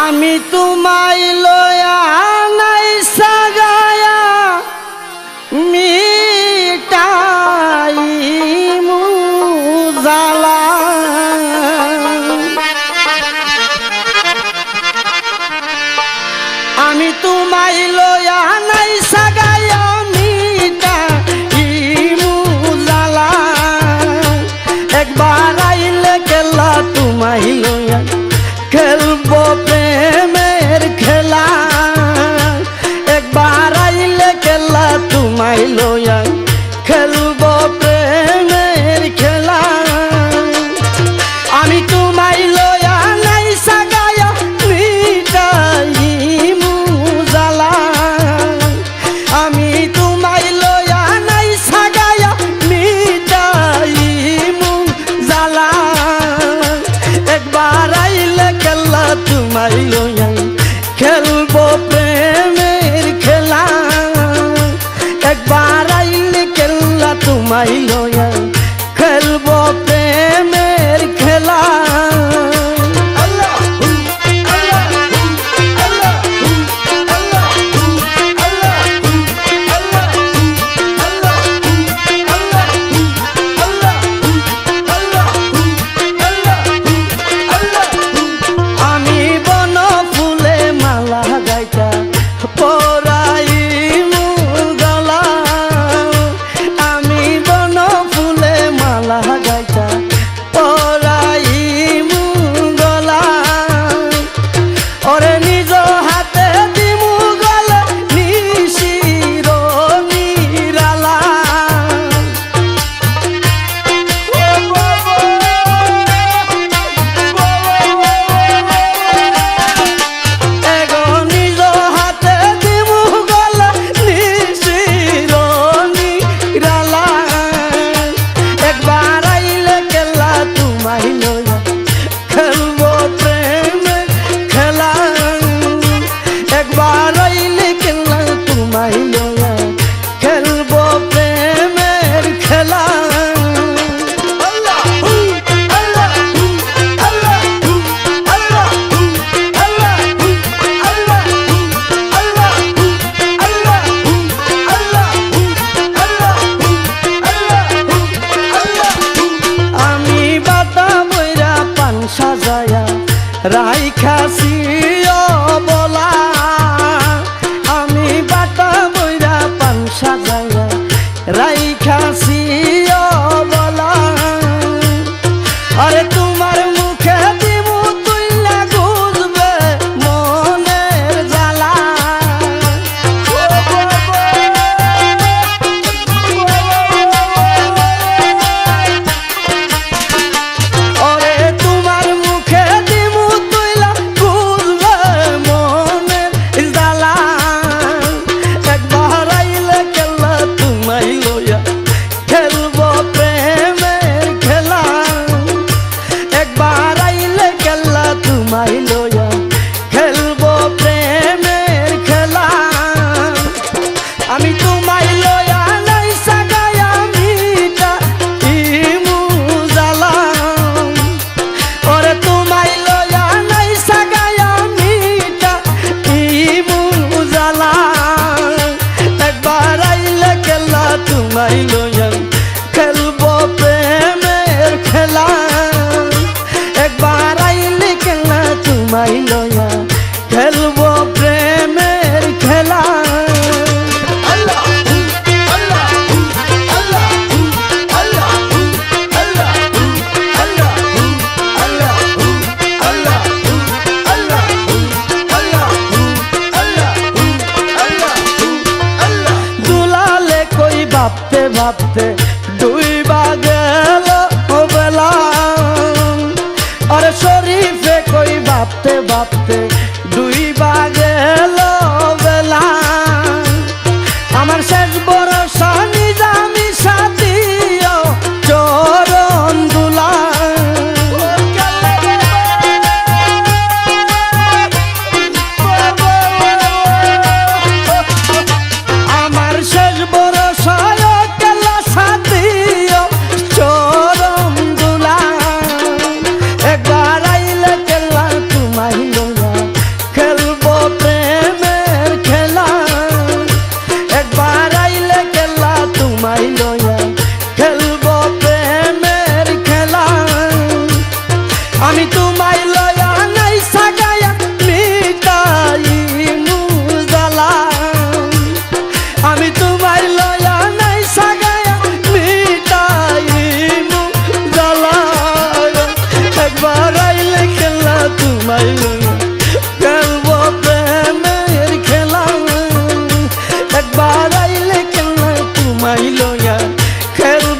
আমি তোমায় লয়া পারাইলে কেল্লা তোমাই লয় ভাবতে ডুইবা গেল বেলা আরে শরীফে কই ভাবতে ভাবতে quero